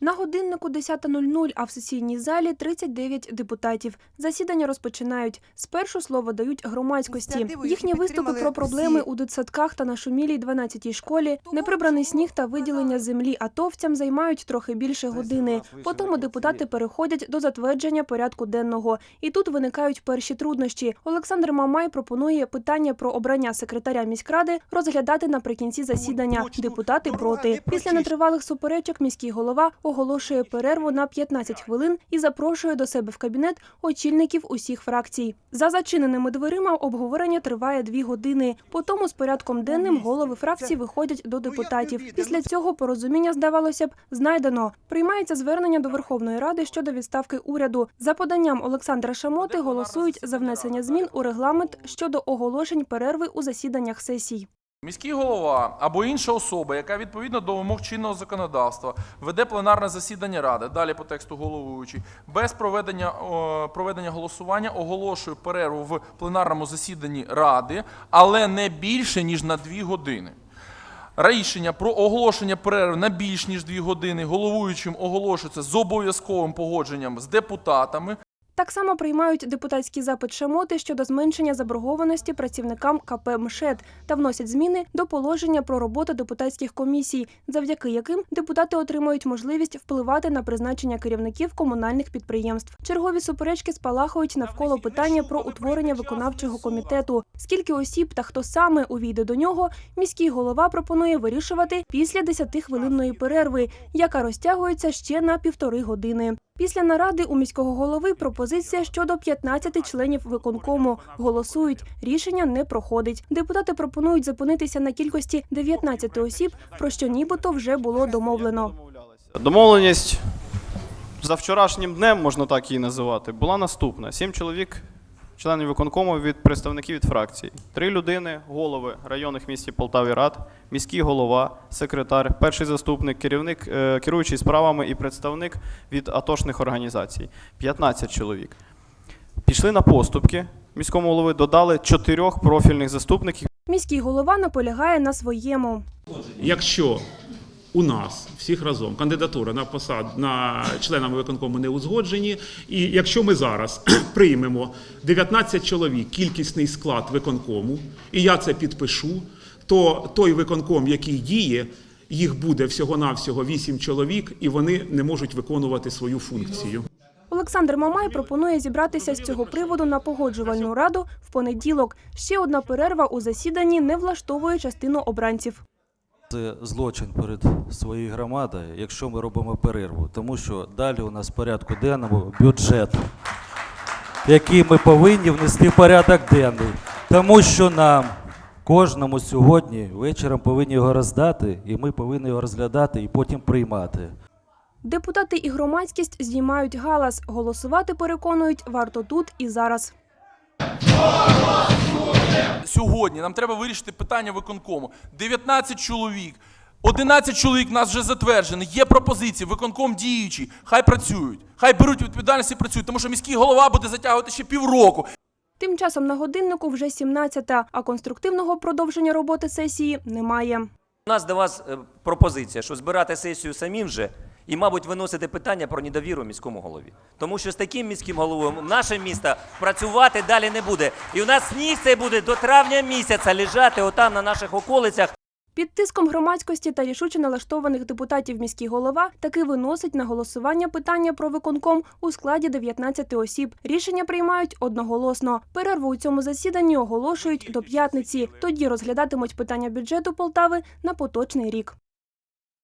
На годиннику 10.00, а в сесійній залі 39 депутатів. Засідання розпочинають. Спершу слово дають громадськості. Їхні виступи про проблеми у дитсадках та на шумілій 12-й школі, неприбраний сніг та виділення землі атовцям займають трохи більше години. Потім депутати переходять до затвердження порядку денного. І тут виникають перші труднощі. Олександр Мамай пропонує питання про обрання секретаря міськради розглядати наприкінці засідання. Депутати проти. Після нетривалих суперечок міський голова оголошує перерву на 15 хвилин і запрошує до себе в кабінет очільників усіх фракцій. За зачиненими дверима обговорення триває дві години. Потім з порядком денним голови фракцій виходять до депутатів. Після цього порозуміння, здавалося б, знайдено. Приймається звернення до Верховної Ради щодо відставки уряду. За поданням Олександра Шамоти голосують за внесення змін у регламент щодо оголошень перерви у засіданнях сесій. Міський голова або інша особа, яка відповідно до вимог чинного законодавства веде пленарне засідання ради, далі по тексту головуючий, без проведення, о, проведення голосування оголошує перерву в пленарному засіданні ради, але не більше ніж на дві години. Рішення про оголошення перерви на більш ніж дві години головуючим оголошується з обов'язковим погодженням з депутатами. Так само приймають депутатський запит Шамоти щодо зменшення заборгованості працівникам КП МШЕД та вносять зміни до положення про роботу депутатських комісій, завдяки яким депутати отримують можливість впливати на призначення керівників комунальних підприємств. Чергові суперечки спалахують навколо питання про утворення виконавчого комітету. Скільки осіб та хто саме увійде до нього, міський голова пропонує вирішувати після 10-хвилинної перерви, яка розтягується ще на півтори години. Після наради у міського голови пропозиція щодо 15 членів виконкому. Голосують, рішення не проходить. Депутати пропонують зупинитися на кількості 19 осіб, про що нібито вже було домовлено. Домовленість за вчорашнім днем, можна так її називати, була наступна: сім чоловік, членів виконкому від представників від фракцій, три людини, голови районних місті Полтаві рад, міський голова, секретар, перший заступник, керівник, е, керуючий справами і представник від атошних організацій. 15 чоловік. Пішли на поступки. Міському голови додали чотирьох профільних заступників. Міський голова наполягає на своєму. Якщо у нас всіх разом кандидатури на посад на членами виконкому не узгоджені, і якщо ми зараз приймемо 19 чоловік кількісний склад виконкому, і я це підпишу, то той виконком, який діє, їх буде всього-навсього 8 чоловік, і вони не можуть виконувати свою функцію. Олександр Мамай пропонує зібратися з цього приводу на погоджувальну раду в понеділок. Ще одна перерва у засіданні не влаштовує частину обранців. Це злочин перед своєю громадою, якщо ми робимо перерву, тому що далі у нас в порядку денному бюджет, який ми повинні внести в порядок денний. Тому що нам кожному сьогодні вечором повинні його роздати, і ми повинні його розглядати і потім приймати. Депутати і громадськість знімають галас. Голосувати переконують варто тут і зараз. Сьогодні нам треба вирішити питання виконкому. 19 чоловік. 11 чоловік нас вже затверджені. Є пропозиції, виконком діючий. Хай працюють. Хай беруть відповідальність і працюють, тому що міський голова буде затягувати ще півроку. Тим часом на годиннику вже 17-та, а конструктивного продовження роботи сесії немає. У нас до вас е, пропозиція, що збирати сесію самим же і, мабуть, виносити питання про недовіру міському голові. Тому що з таким міським головою наше місто працювати далі не буде. І у нас цей буде до травня місяця лежати отам на наших околицях. Під тиском громадськості та рішуче налаштованих депутатів міський голова таки виносить на голосування питання про виконком у складі 19 осіб. Рішення приймають одноголосно. Перерву у цьому засіданні оголошують до п'ятниці. Тоді розглядатимуть питання бюджету Полтави на поточний рік.